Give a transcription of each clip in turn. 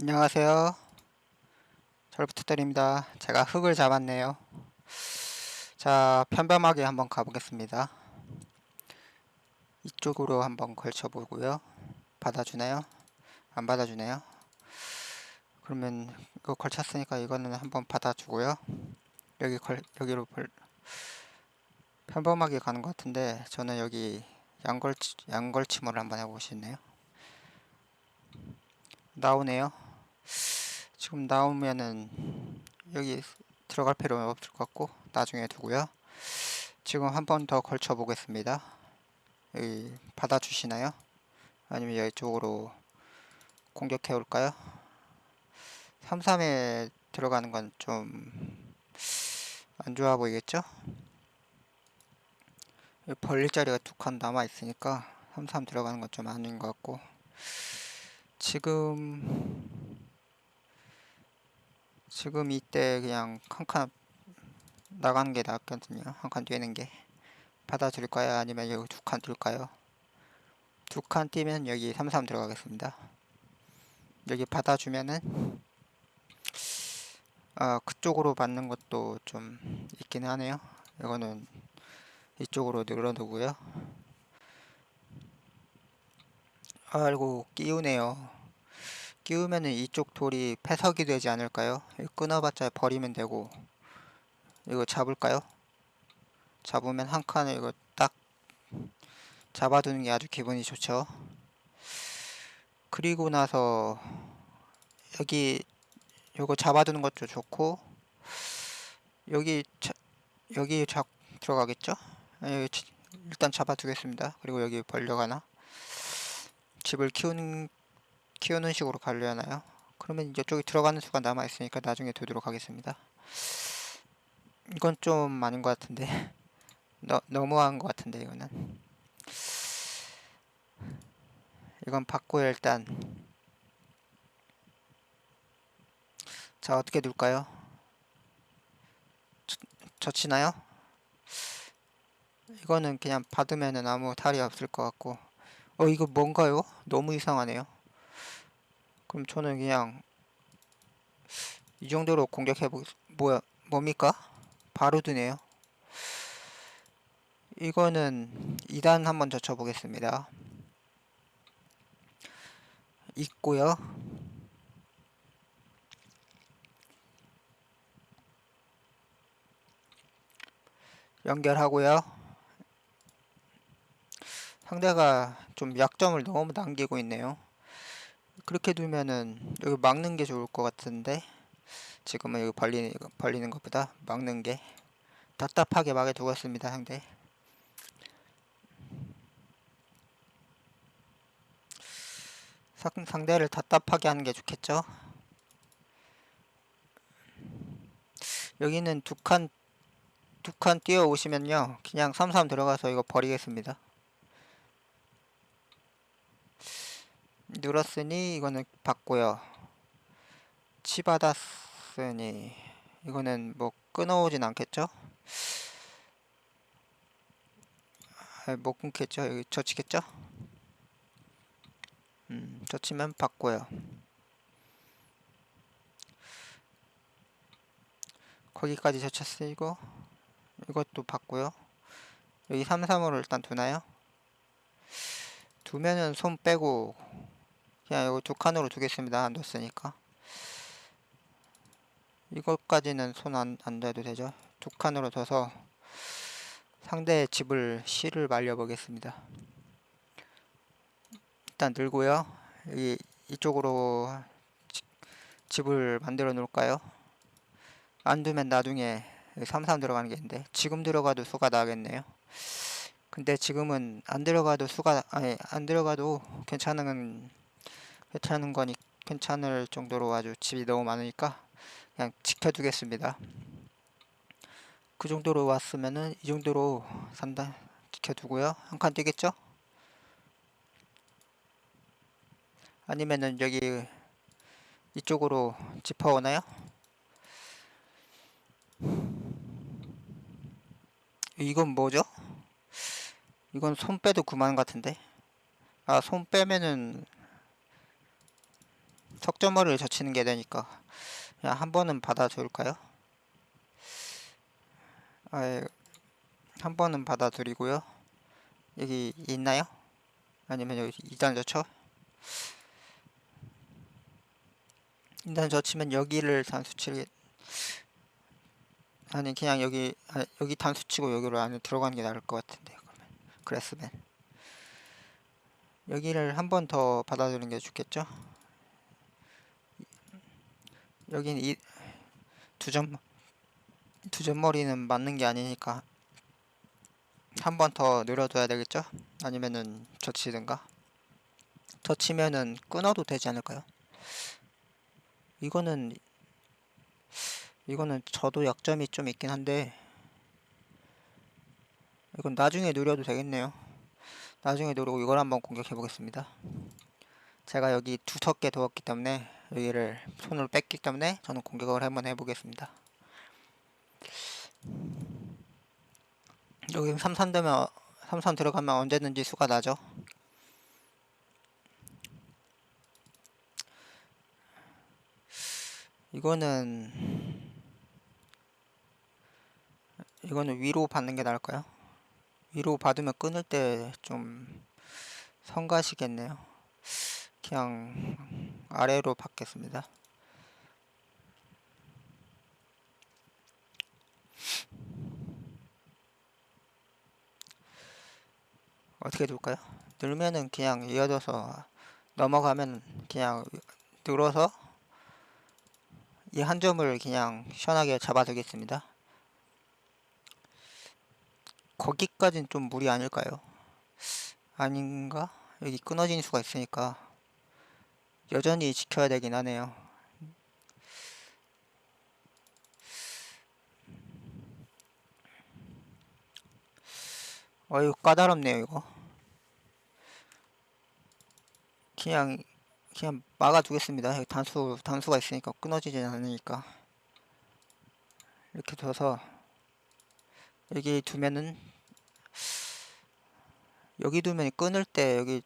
안녕하세요. 잘 부탁드립니다. 제가 흙을 잡았네요. 자, 편범하게 한번 가보겠습니다. 이쪽으로 한번 걸쳐보고요. 받아주나요? 안 받아주네요. 그러면 이거 걸쳤으니까 이거는 한번 받아주고요. 여기 걸, 여기로 벌, 편범하게 가는 것 같은데 저는 여기 양걸 양걸침을 한번 해보고 싶네요. 나오네요. 지금 나오면은 여기 들어갈 필요는 없을 것 같고 나중에 두고요. 지금 한 번 더 걸쳐 보겠습니다. 여기 받아주시나요? 아니면 이쪽으로 공격해 올까요? 33에 들어가는 건 좀 안 좋아 보이겠죠? 벌릴 자리가 두 칸 남아 있으니까 33 들어가는 건 좀 아닌 것 같고 지금 지금 이때 그냥 한 칸 나가는 게 낫거든요. 한 칸 뛰는 게 받아줄까요? 아니면 여기 두 칸 뛸까요? 두 칸 뛰면 여기 33 들어가겠습니다. 여기 받아주면은 아 그쪽으로 받는 것도 좀 있긴 하네요. 이거는 이쪽으로 늘어두고요. 아이고 끼우네요. 끼우면은 이쪽 돌이 패석이 되지 않을까요? 이거 끊어봤자 버리면 되고 이거 잡을까요? 잡으면 한 칸을 이거 딱 잡아두는 게 아주 기분이 좋죠. 그리고 나서 여기 요거 잡아두는 것도 좋고 여기 자, 여기 잡 들어가겠죠? 일단 잡아두겠습니다. 그리고 여기 벌려가나? 집을 키우는 키우는 식으로 가려나요? 그러면 이쪽에 들어가는 수가 남아 있으니까 나중에 두도록 하겠습니다. 이건 좀 아닌 것 같은데 너, 너무한 것 같은데 이거는 이건 받고요 일단 자 어떻게 둘까요? 저, 젖히나요? 이거는 그냥 받으면은 아무 탈이 없을 것 같고 어 이거 뭔가요? 너무 이상하네요. 그럼 저는 그냥 이 정도로 공격해 보 뭐야 뭡니까? 바로 드네요. 이거는 2단 한번 젖혀 보겠습니다. 있고요. 연결하고요 상대가 좀 약점을 너무 남기고 있네요. 그렇게 두면은 여기 막는 게 좋을 것 같은데 지금은 여기 벌리는, 벌리는 것보다 막는 게 답답하게 막아 두었습니다 상대. 상대를 답답하게 하는 게 좋겠죠? 여기는 두 칸 두 칸 뛰어 오시면요. 그냥 33 들어가서 이거 버리겠습니다 눌렀으니 이거는 받고요. 치 받았으니 이거는 뭐 끊어오진 않겠죠? 아, 못 끊겠죠? 여기 젖히겠죠? 음, 젖히면 받고요. 거기까지 젖혔으고 이것도 받고요. 여기 3, 3으로 일단 두나요? 두면은 손 빼고 그냥 이거 두 칸으로 두겠습니다. 안 뒀으니까. 이것까지는 손 안 안 대도 되죠. 두 칸으로 둬서 상대의 집을 실을 말려보겠습니다. 일단 들고요. 여기 이쪽으로 집을 만들어 놓을까요? 안 두면 나중에 33 들어가는 게 있는데 지금 들어가도 수가 나겠네요. 근데 지금은 안 들어가도 수가 아니 안 들어가도 괜찮은 괜찮은 거니 괜찮을 정도로 아주 집이 너무 많으니까 그냥 지켜두겠습니다. 그 정도로 왔으면은 이 정도로 산다 지켜두고요. 한 칸 뛰겠죠? 아니면은 여기 이쪽으로 짚어오나요? 이건 뭐죠? 이건 손 빼도 그만 같은데 아 손 빼면은 석점머리를 젖히는 게 되니까 그냥 한 번은 받아줄까요? 아, 한 번은 받아드리고요. 여기 있나요? 아니면 여기 2단 젖혀? 2단 젖히면 여기를 단수 치게 아니 그냥 여기 아, 여기 단수 치고 여기로 안에 들어가는 게 나을 것 같은데 그러면 그랬으면 여기를 한 번 더 받아주는 게 좋겠죠? 여긴 이 두점 두점 머리는 맞는 게 아니니까 한 번 더 늘어둬야 되겠죠? 아니면은 젖히든가 젖히면은 끊어도 되지 않을까요? 이거는 이거는 저도 약점이 좀 있긴 한데 이건 나중에 누려도 되겠네요 나중에 누르고 이걸 한번 공격해 보겠습니다 제가 여기 두섯 개 두었기 때문에 여기를 손으로 뺐기 때문에 저는 공격을 한번 해보겠습니다 여기 삼선 되면 삼선 들어가면 언제든지 수가 나죠 이거는 이거는 위로 받는 게 나을까요? 위로 받으면 끊을 때 좀 성가시겠네요. 그냥 아래로 받겠습니다. 어떻게 둘까요? 늘면은 그냥 이어져서 넘어가면 그냥 늘어서 이 한 점을 그냥 시원하게 잡아두겠습니다. 거기까진 좀 무리 아닐까요? 아닌가? 여기 끊어진 수가 있으니까 여전히 지켜야 되긴 하네요. 어이구 까다롭네요 이거. 그냥 그냥 막아두겠습니다. 단수 단수가 있으니까 끊어지지 않으니까. 이렇게 둬서 여기 두면은 여기 두면 끊을 때 여기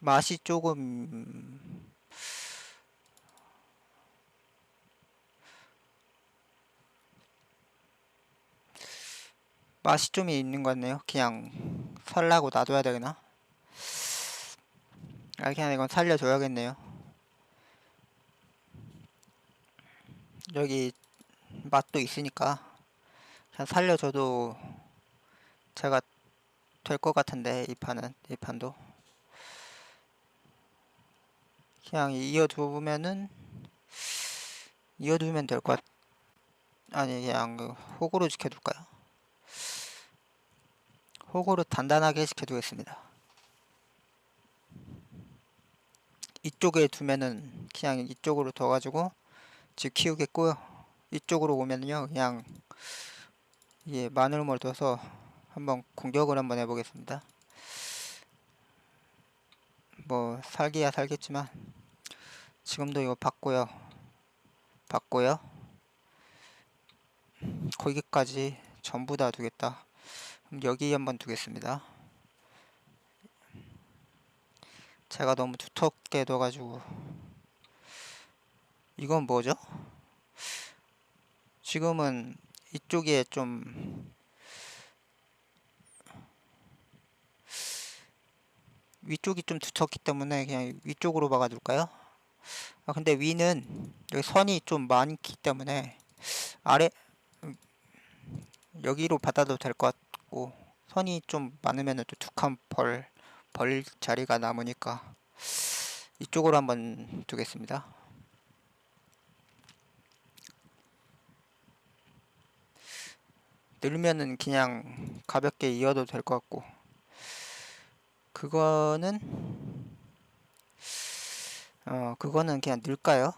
맛이 조금 맛이 좀 있는 것 같네요. 그냥 살라고 놔둬야 되나? 아 그냥 이건 살려줘야겠네요. 여기 맛도 있으니까 그냥 살려줘도 제가 될 것 같은데 이 판은 이 판도 그냥 이어두면은 이어두면 될 것 같... 아니 그냥 그 호구로 지켜둘까요? 호구로 단단하게 지켜두겠습니다. 이쪽에 두면은 그냥 이쪽으로 둬가지고 집 키우겠고요. 이쪽으로 오면요 그냥 이게 마늘물 둬서 한번 공격을 한번 해보겠습니다. 뭐 살기야 살겠지만 지금도 이거 받고요. 받고요. 거기까지 전부 다 두겠다. 그럼 여기 한번 두겠습니다. 제가 너무 두텁게 둬가지고 이건 뭐죠? 지금은 이쪽에 좀 위쪽이 좀 두텁기 때문에 그냥 위쪽으로 박아둘까요? 아 근데 위는 여기 선이 좀 많기 때문에 아래 여기로 받아도 될 것 같고 선이 좀 많으면 또 툭한 벌, 벌 자리가 남으니까 이쪽으로 한번 두겠습니다. 늘면은 그냥 가볍게 이어도 될 것 같고 그거는 어 그거는 그냥 늘까요?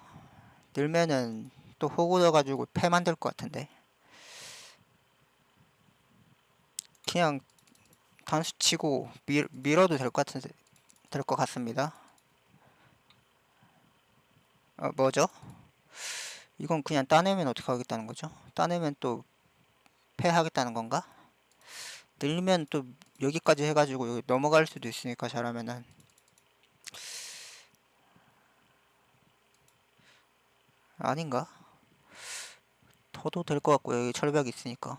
늘면은 또 호구져 가지고 패 만들 것 같은데 그냥 단수 치고 밀, 밀어도 될 것 같은데 될 것 같습니다 어 뭐죠? 이건 그냥 따내면 어떻게 하겠다는 거죠? 따내면 또 패하겠다는 건가? 늘면 또 여기까지 해가지고 여기 넘어갈 수도 있으니까 잘하면은 아닌가? 더도 될 것 같고 여기 철벽 있으니까.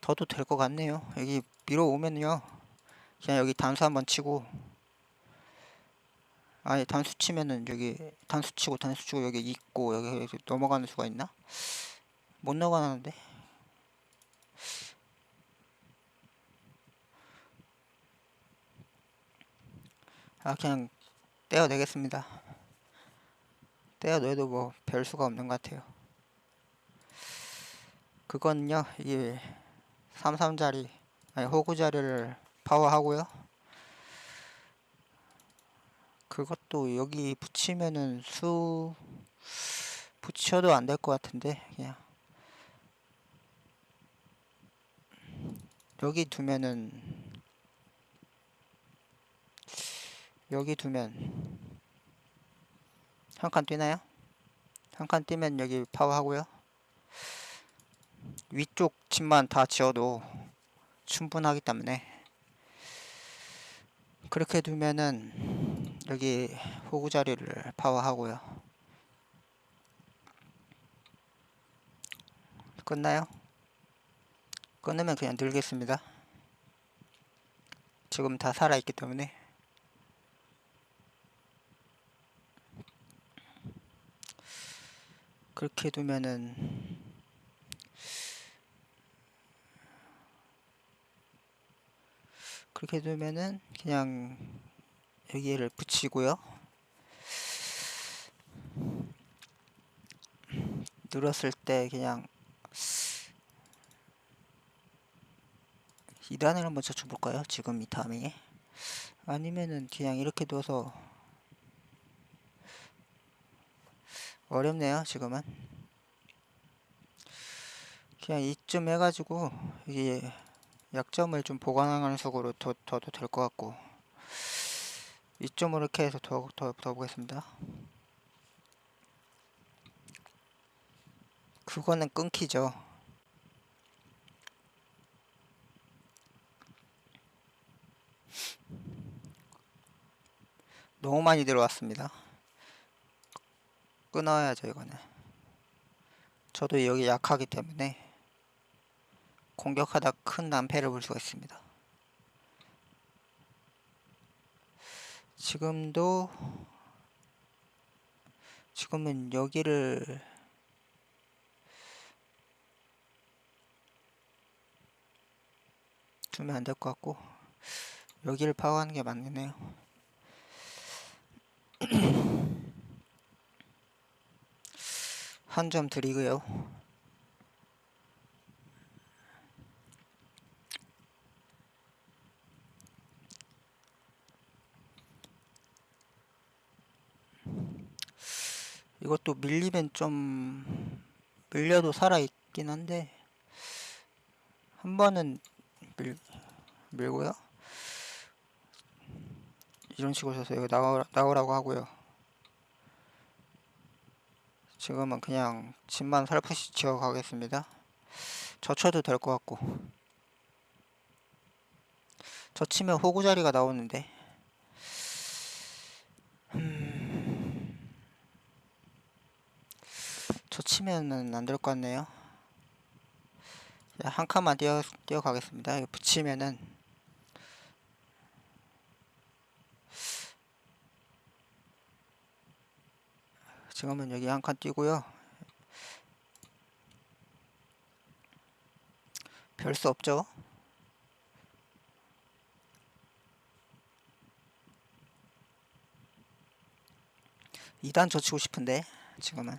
더도 될 것 같네요. 여기 밀어오면요. 그냥 여기 단수 한번 치고. 아니 단수 치면은 여기 단수 치고 단수 치고 여기 있고 여기, 여기 넘어가는 수가 있나? 못 넘어가는데 아 그냥 떼어내겠습니다. 떼어내도 뭐 별 수가 없는 것 같아요. 그건요 이 33자리 아니 호구 자리를 파워하고요. 그것도 여기 붙이면은 수 붙여도 안 될 것 같은데 그냥. 여기 두면은 여기 두면 한 칸 뛰나요? 한 칸 뛰면 여기 파워하고요 위쪽 집만 다 지어도 충분하기 때문에 그렇게 두면은 여기 호구 자리를 파워하고요 끝나요? 끊으면 그냥 늘겠습니다 지금 다 살아있기 때문에 그렇게 두면은 그렇게 두면은 그냥 여기를 붙이고요 늘었을 때 그냥 2단을 한번 젖혀볼까요? 지금 이 타이밍에 아니면은 그냥 이렇게 둬서 어렵네요 지금은. 그냥 이쯤 해가지고 이게 약점을 좀 보완하는 속으로 더, 더도 될 것 같고 이점으로 이렇게 해서 더, 더, 더 보겠습니다. 그거는 끊기죠. 너무 많이 들어왔습니다 끊어야죠 이거는. 저도 여기 약하기 때문에 공격하다 큰 낭패를 볼 수가 있습니다. 지금도 지금은 여기를 두면 안 될 것 같고 여기를 파워하는 게 맞네요 한 점 드리고요. 이것도 밀리면 좀 밀려도 살아있긴 한데 한 번은 밀, 밀고요. 이런 식으로 해서 여기 나오, 나오라고 하고요 지금은 그냥 집만 살포시 지어 가겠습니다. 젖혀도 될 것 같고. 젖히면 호구 자리가 나오는데. 저 치면은 안 될 것 같네요. 한 칸만 뛰어, 뛰어 가겠습니다. 이거 붙이면은 지금은 여기 한칸 뛰고요. 별 수 없죠. 이단 젖히고 싶은데 지금은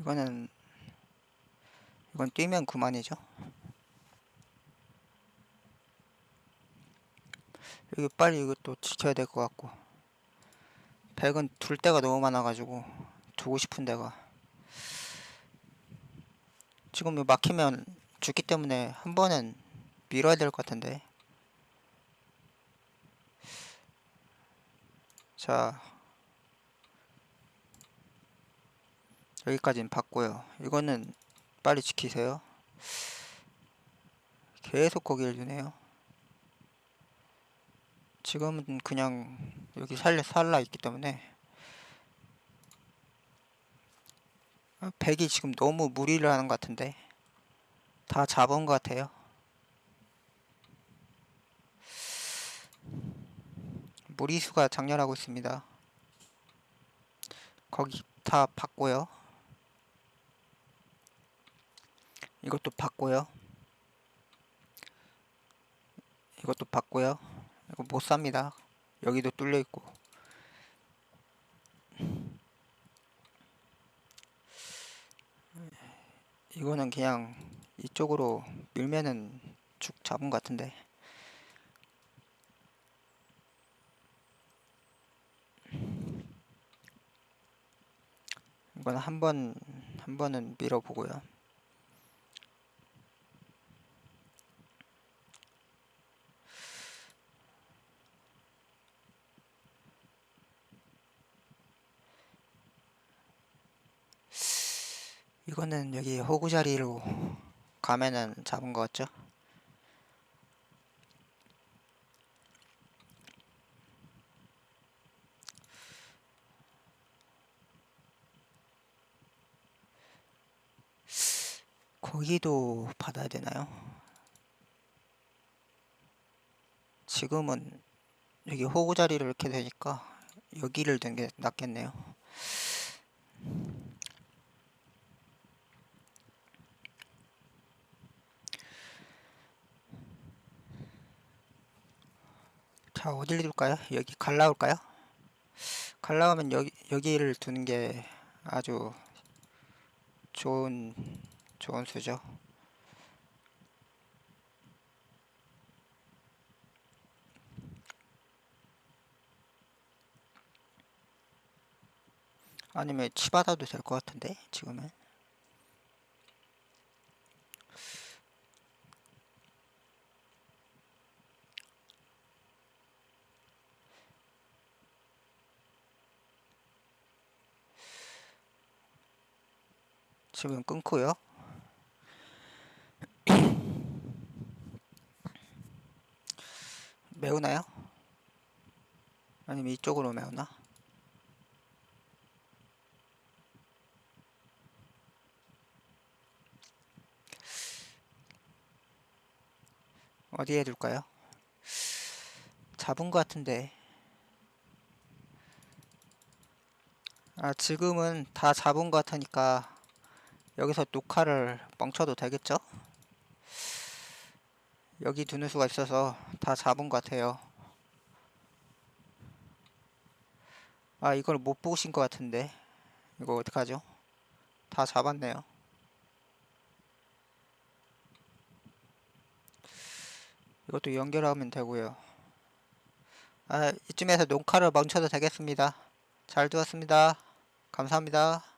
이거는 이건 뛰면 그만이죠 여기 빨리 이것도 지켜야 될 것 같고 백은 둘 데가 너무 많아 가지고 두고 싶은 데가. 지금 막히면 죽기 때문에 한 번은 밀어야 될 것 같은데. 자 여기까지는 봤고요. 이거는 빨리 지키세요. 계속 거기를 두네요. 지금은 그냥 여기 살려 살라 있기 때문에 아, 백이 지금 너무 무리를 하는 것 같은데 다 잡은 것 같아요. 무리수가 장렬하고 있습니다. 거기 다 봤고요. 이것도 봤고요. 이것도 봤고요. 이거 못 삽니다. 여기도 뚫려 있고. 이거는 그냥 이쪽으로 밀면은 죽 잡은 것 같은데. 이건 한 번, 한 번은 밀어보고요. 이거는 여기 호구 자리로 가면은 잡은 것 같죠? 거기도 받아야 되나요? 지금은 여기 호구 자리를 이렇게 되니까 여기를 든게 낫겠네요. 자, 어디를 둘까요? 여기 갈라올까요? 갈라오면 여기, 여기를 두는 게 아주 좋은, 좋은 수죠. 아니면 치받아도 될 것 같은데, 지금은. 지금 끊고요. 매우나요? 아니면 이쪽으로 매우나? 어디에 둘까요? 잡은 것 같은데. 아, 지금은 다 잡은 것 같으니까 여기서 녹화를 멈춰도 되겠죠? 여기 두는 수가 있어서 다 잡은 것 같아요. 아, 이걸 못 보신 것 같은데. 이거 어떡하죠? 다 잡았네요. 이것도 연결하면 되고요. 아, 이쯤에서 녹화를 멈춰도 되겠습니다. 잘 두었습니다. 감사합니다.